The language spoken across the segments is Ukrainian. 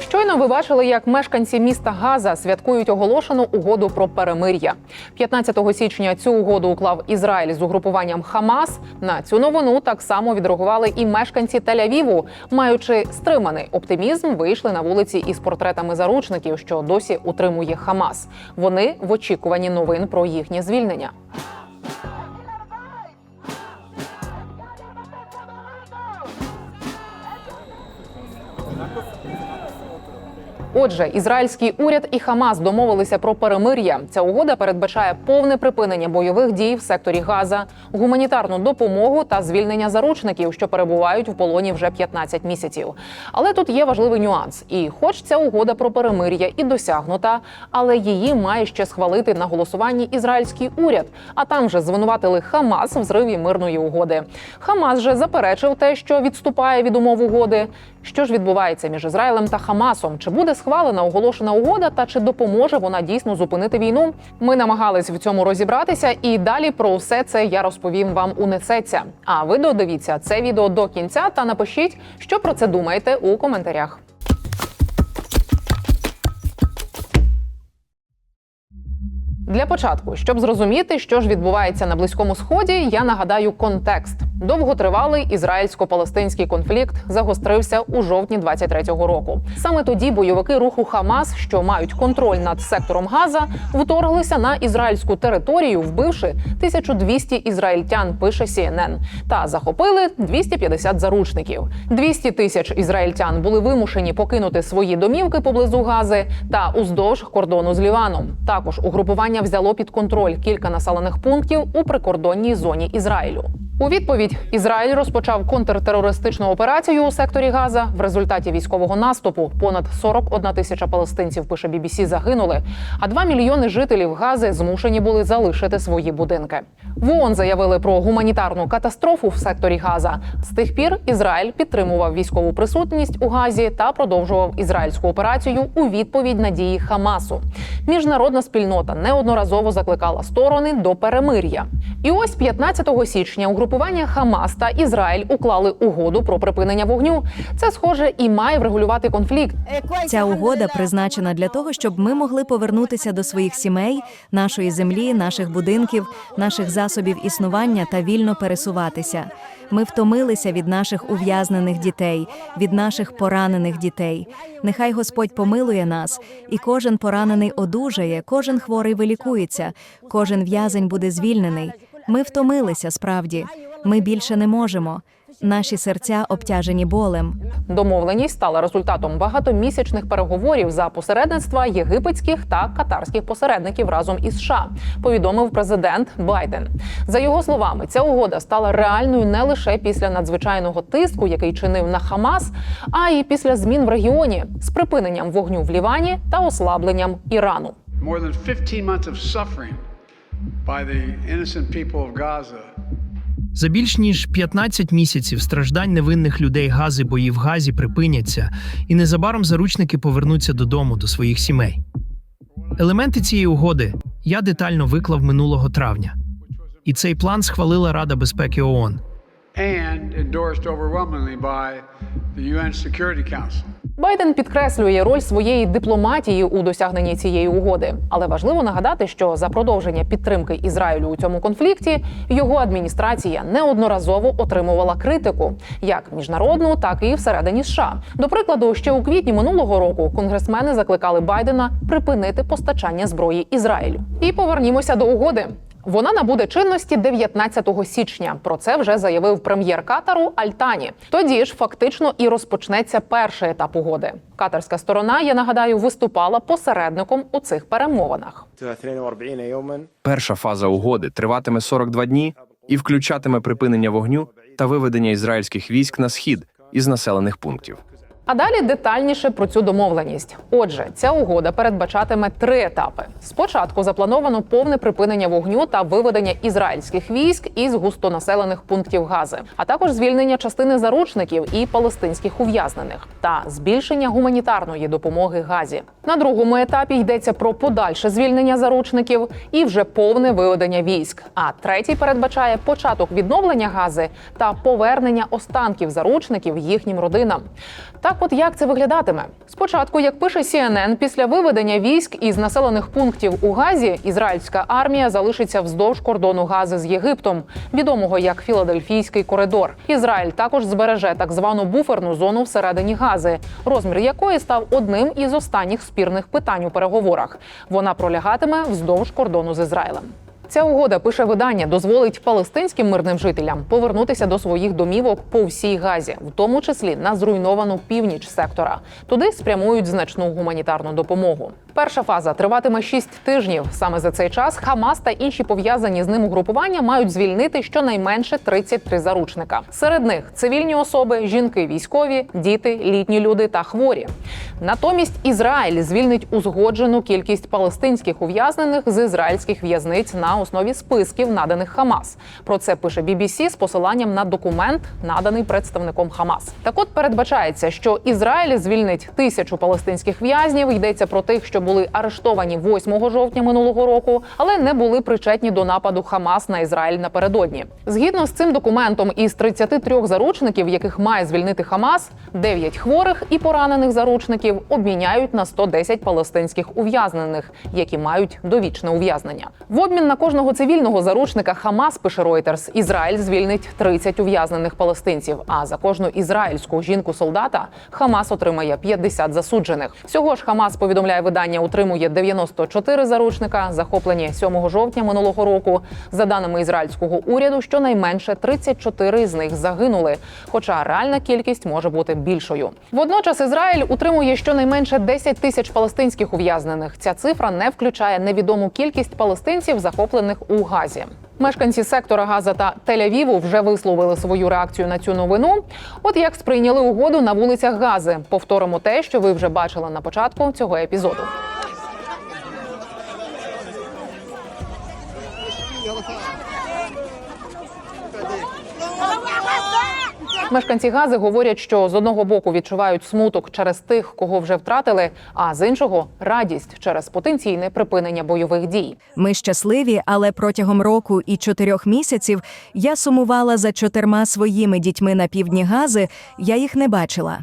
Щойно ви бачили, як мешканці міста Газа святкують оголошену угоду про перемир'я. 15 січня цю угоду уклав Ізраїль з угрупуванням Хамас. На цю новину так само відреагували і мешканці Тель-Авіву. Маючи стриманий оптимізм, вийшли на вулиці із портретами заручників, що досі утримує Хамас. Вони в очікуванні новин про їхнє звільнення. Отже, ізраїльський уряд і Хамас домовилися про перемир'я. Ця угода передбачає повне припинення бойових дій в секторі Газа, гуманітарну допомогу та звільнення заручників, що перебувають в полоні вже 15 місяців. Але тут є важливий нюанс. І, хоч ця угода про перемир'я і досягнута, але її має ще схвалити на голосуванні ізраїльський уряд. А там же звинуватили Хамас в зриві мирної угоди. Хамас же заперечив те, що відступає від умов угоди. Що ж відбувається між Ізраїлем та Хамасом? Чи буде схвалена оголошена угода, та чи допоможе вона дійсно зупинити війну? Ми намагались в цьому розібратися, і далі про все це я розповім вам унесеться. А ви додивіться це відео до кінця та напишіть, що про це думаєте у коментарях. Для початку, щоб зрозуміти, що ж відбувається на близькому сході, я нагадаю контекст. Довготривалий ізраїльсько-палестинський конфлікт загострився у жовтні 23-го року. Саме тоді бойовики руху Хамас, що мають контроль над сектором Газа, вторглися на ізраїльську територію, вбивши 1200 ізраїльтян. Пише CNN, та захопили 250 заручників. 200 тисяч ізраїльтян були вимушені покинути свої домівки поблизу Гази та уздовж кордону з Ліваном. Також угрупування взяло під контроль кілька населених пунктів у прикордонній зоні Ізраїлю. У відповідь Ізраїль розпочав контртерористичну операцію у секторі Газа. В результаті військового наступу понад 41 тисяча палестинців, пише BBC, загинули, а 2 мільйони жителів Гази змушені були залишити свої будинки. В ООН заявили про гуманітарну катастрофу в секторі Газа. З тих пір Ізраїль підтримував військову присутність у Газі та продовжував ізраїльську операцію у відповідь на дії Хамасу. Міжнародна спільнота неодноразово закликала сторони до перемир'я. І ось 15 січня угрупування Хамас та Ізраїль уклали угоду про припинення вогню. Це схоже і має врегулювати конфлікт. Ця угода призначена для того, щоб ми могли повернутися до своїх сімей, нашої землі, наших будинків, наших засобів існування та вільно пересуватися. Ми втомилися від наших ув'язнених дітей, від наших поранених дітей. Нехай Господь помилує нас, і кожен поранений одужає, кожен хворий вилікується, кожен в'язень буде звільнений. Ми втомилися справді. Ми більше не можемо. Наші серця обтяжені болем. Домовленість стала результатом багатомісячних переговорів за посередництва єгипетських та катарських посередників разом із США. Повідомив президент Байден. За його словами, ця угода стала реальною не лише після надзвичайного тиску, який чинив на Хамас, а й після змін в регіоні з припиненням вогню в Лівані та ослабленням Ірану. By the innocent people of Gaza За більш ніж 15 місяців страждань невинних людей гази бої в газі припиняться, і незабаром заручники повернуться додому до своїх сімей. Елементи цієї угоди я детально виклав минулого травня, і цей план схвалила Рада безпеки ООН. and endorsed overwhelmingly by Байден підкреслює роль своєї дипломатії у досягненні цієї угоди, але важливо нагадати, що за продовження підтримки Ізраїлю у цьому конфлікті його адміністрація неодноразово отримувала критику, як міжнародну, так і всередині США. До прикладу, ще у квітні минулого року конгресмени закликали Байдена припинити постачання зброї Ізраїлю. І повернімося до угоди. Вона набуде чинності 19 січня. Про це вже заявив прем'єр Катару Альтані. Тоді ж фактично і розпочнеться перший етап угоди. Катарська сторона, я нагадаю, виступала посередником у цих перемовинах. Перша фаза угоди триватиме 42 дні і включатиме припинення вогню та виведення ізраїльських військ на схід із населених пунктів. А далі детальніше про цю домовленість. Отже, ця угода передбачатиме три етапи. Спочатку заплановано повне припинення вогню та виведення ізраїльських військ із густонаселених пунктів Гази, а також звільнення частини заручників і палестинських ув'язнених та збільшення гуманітарної допомоги Газі. На другому етапі йдеться про подальше звільнення заручників і вже повне виведення військ. А третій передбачає початок відновлення Гази та повернення останків заручників їхнім родинам. Також от як це виглядатиме? Спочатку, як пише CNN, після виведення військ із населених пунктів у Газі, ізраїльська армія залишиться вздовж кордону Гази з Єгиптом, відомого як Філадельфійський коридор. Ізраїль також збереже так звану буферну зону всередині Гази, розмір якої став одним із останніх спірних питань у переговорах. Вона пролягатиме вздовж кордону з Ізраїлем. Ця угода пише видання, дозволить палестинським мирним жителям повернутися до своїх домівок по всій газі, в тому числі на зруйновану північ сектора. Туди спрямують значну гуманітарну допомогу. Перша фаза триватиме 6 тижнів. Саме за цей час Хамас та інші пов'язані з ним угрупування мають звільнити щонайменше 33 заручника. Серед них цивільні особи, жінки, військові, діти, літні люди та хворі. Натомість Ізраїль звільнить узгоджену кількість палестинських ув'язнених з ізраїльських в'язниць на основі списків, наданих Хамас. Про це пише BBC з посиланням на документ, наданий представником Хамас. Так от передбачається, що Ізраїль звільнить тисячу палестинських в'язнів. Йдеться про тих, що були арештовані 8 жовтня минулого року, але не були причетні до нападу Хамас на Ізраїль напередодні. Згідно з цим документом, із 33 заручників, яких має звільнити Хамас, 9 хворих і поранених заручників обміняють на 110 палестинських ув'язнених, які мають довічне ув'язнення. В обмін на кожного цивільного заручника Хамас пише Reuters, Ізраїль звільнить 30 ув'язнених палестинців. А за кожну ізраїльську жінку-солдата Хамас отримає 50 засуджених. Всього ж Хамас повідомляє видання, утримує 94 заручника, захоплені 7 жовтня минулого року. За даними ізраїльського уряду, щонайменше 34 з них загинули. Хоча реальна кількість може бути більшою. Водночас Ізраїль утримує щонайменше 10 тисяч палестинських ув'язнених. Ця цифра не включає невідому кількість палестинців, захоплених у Газі. Мешканці сектора Газа та Тель-Авіву вже висловили свою реакцію на цю новину. От як сприйняли угоду на вулицях Гази. Повторимо те, що ви вже бачили на початку цього епізоду. Мешканці Гази говорять, що з одного боку відчувають смуток через тих, кого вже втратили, а з іншого радість через потенційне припинення бойових дій. Ми щасливі, але протягом року і чотирьох місяців я сумувала за чотирма своїми дітьми на півдні Гази, я їх не бачила.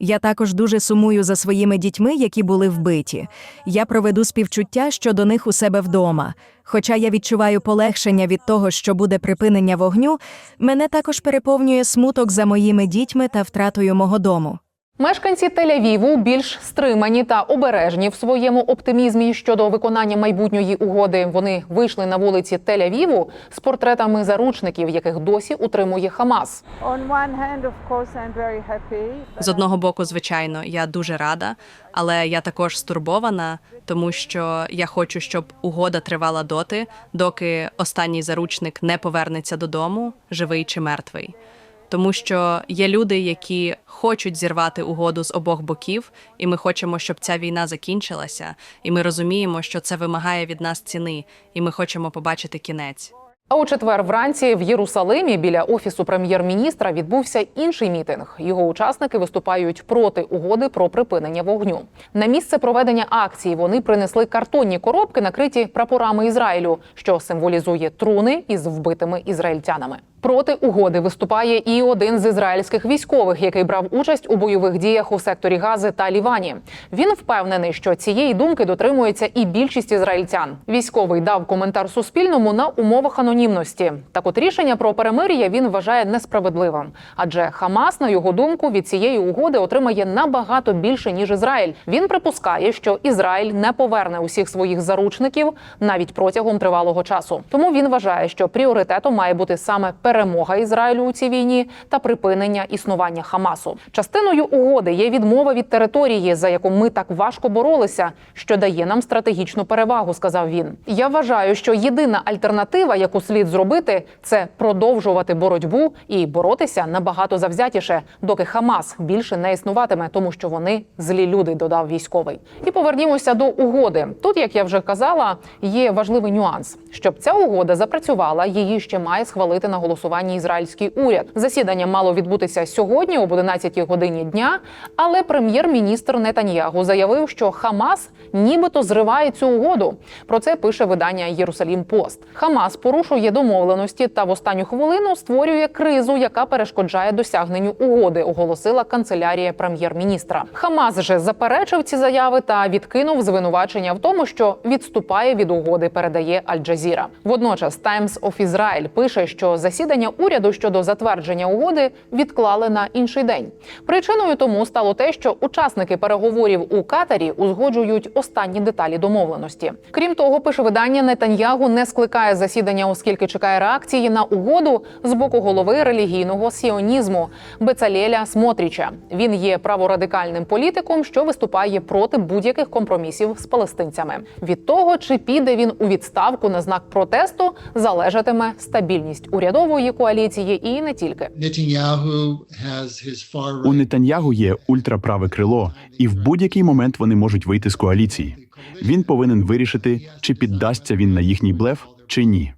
Я також дуже сумую за своїми дітьми, які були вбиті. Я проведу співчуття щодо них у себе вдома. Хоча я відчуваю полегшення від того, що буде припинення вогню, мене також переповнює смуток за моїми дітьми та втратою мого дому. Мешканці Тель-Авіву більш стримані та обережні в своєму оптимізмі щодо виконання майбутньої угоди. Вони вийшли на вулиці Тель-Авіву з портретами заручників, яких досі утримує Хамас. З одного боку, звичайно, я дуже рада, але я також стурбована, тому що я хочу, щоб угода тривала доти, доки останній заручник не повернеться додому, живий чи мертвий. Тому що є люди, які хочуть зірвати угоду з обох боків, і ми хочемо, щоб ця війна закінчилася, і ми розуміємо, що це вимагає від нас ціни, і ми хочемо побачити кінець. А у четвер вранці в Єрусалимі біля офісу прем'єр-міністра відбувся інший мітинг. Його учасники виступають проти угоди про припинення вогню. На місце проведення акції вони принесли картонні коробки, накриті прапорами Ізраїлю, що символізує труни із вбитими ізраїльтянами. Проти угоди виступає і один з ізраїльських військових, який брав участь у бойових діях у секторі Гази та Лівані. Він впевнений, що цієї думки дотримується і більшість ізраїльтян. Військовий дав коментар Суспільному на умовах анонімності. Так от рішення про перемир'я він вважає несправедливим, адже Хамас, на його думку, від цієї угоди отримає набагато більше ніж Ізраїль. Він припускає, що Ізраїль не поверне усіх своїх заручників навіть протягом тривалого часу. Тому він вважає, що пріоритетом має бути саме перемога Ізраїлю у цій війні та припинення існування Хамасу. Частиною угоди є відмова від території, за яку ми так важко боролися, що дає нам стратегічну перевагу. Сказав він. Я вважаю, що єдина альтернатива, яку слід зробити, це продовжувати боротьбу і боротися набагато завзятіше, доки Хамас більше не існуватиме, тому що вони злі люди. Додав військовий. І повернімося до угоди. Тут, як я вже казала, є важливий нюанс. Щоб ця угода запрацювала, її ще має схвалити на голосування голосуванні ізраїльський уряд. Засідання мало відбутися сьогодні об 11 годині дня, але прем'єр-міністр Нетаньягу заявив, що Хамас нібито зриває цю угоду. Про це пише видання Єрусалім Пост. Хамас порушує домовленості та в останню хвилину створює кризу, яка перешкоджає досягненню угоди, оголосила канцелярія прем'єр-міністра. Хамас же заперечив ці заяви та відкинув звинувачення в тому, що відступає від угоди. Передає Аль-Джазіра. Водночас Times of Israel пише, що засідання уряду щодо затвердження угоди відклали на інший день. Причиною тому стало те, що учасники переговорів у Катарі узгоджують останні деталі домовленості. Крім того, пише видання Нетаньягу не скликає засідання, оскільки чекає реакції на угоду з боку голови релігійного сіонізму Бецалєля Смотріча. Він є праворадикальним політиком, що виступає проти будь-яких компромісів з палестинцями. Від того, чи піде він у відставку на знак протесту, залежатиме стабільність урядової коаліції і не тільки. У Нетаньягу є ультраправе крило, і в будь-який момент вони можуть вийти з коаліції. Він повинен вирішити, чи піддасться він на їхній блеф, чи ні.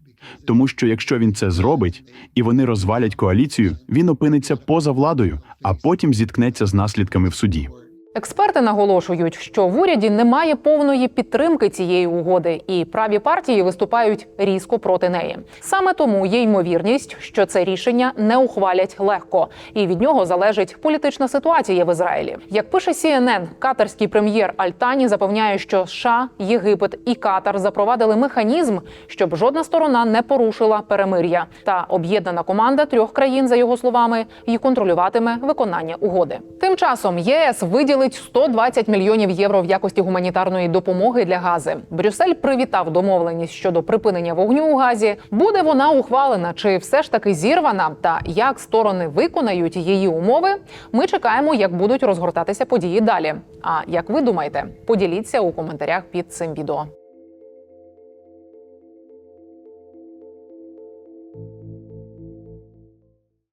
Тому що якщо він це зробить і вони розвалять коаліцію, він опиниться поза владою, а потім зіткнеться з наслідками в суді. Експерти наголошують, що в уряді немає повної підтримки цієї угоди, і праві партії виступають різко проти неї. Саме тому є ймовірність, що це рішення не ухвалять легко, і від нього залежить політична ситуація в Ізраїлі. Як пише CNN, катарський прем'єр Альтані запевняє, що США, Єгипет і Катар запровадили механізм, щоб жодна сторона не порушила перемир'я. Та об'єднана команда трьох країн, за його словами, і контролюватиме виконання угоди. Тим часом ЄС виділить 120 мільйонів євро в якості гуманітарної допомоги для Гази. Брюссель привітав домовленість щодо припинення вогню у Газі. Буде вона ухвалена чи все ж таки зірвана? Та як сторони виконають її умови? Ми чекаємо, як будуть розгортатися події далі. А як ви думаєте? Поділіться у коментарях під цим відео.